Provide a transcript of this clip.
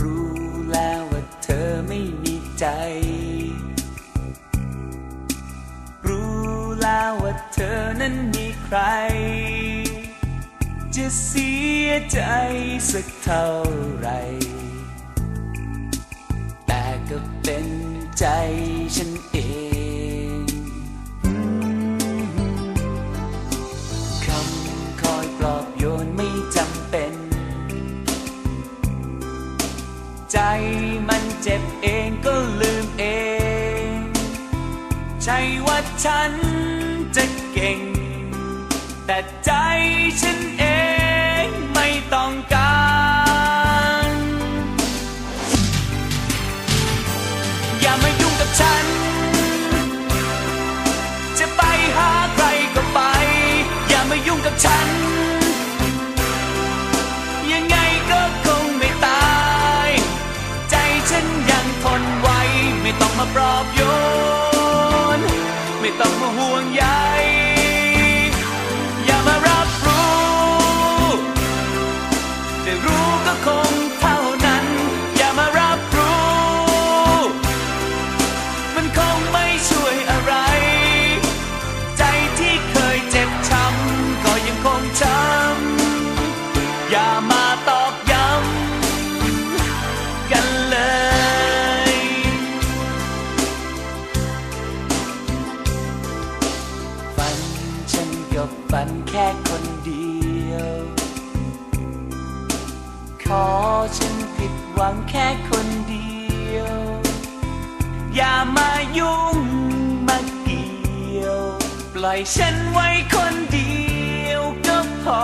รู้แล้วว่าเธอไม่มีใจ รู้แล้วว่าเธอนั้นมีใคร จะเสียใจสักเท่าไร แต่ก็เป็นใจฉัน มันเจ็บเองก็ลืมเอง ใช่ว่าฉันจะเก่ง แต่ใจฉัน มาปลอบโยน ไม่ต้องมาห่วงใย ก็ฝันแค่คนเดียว ขอฉันผิดหวังแค่คนเดียว อย่ามายุ่งมาเกี่ยว ปล่อยฉันไว้คนเดียวก็พอ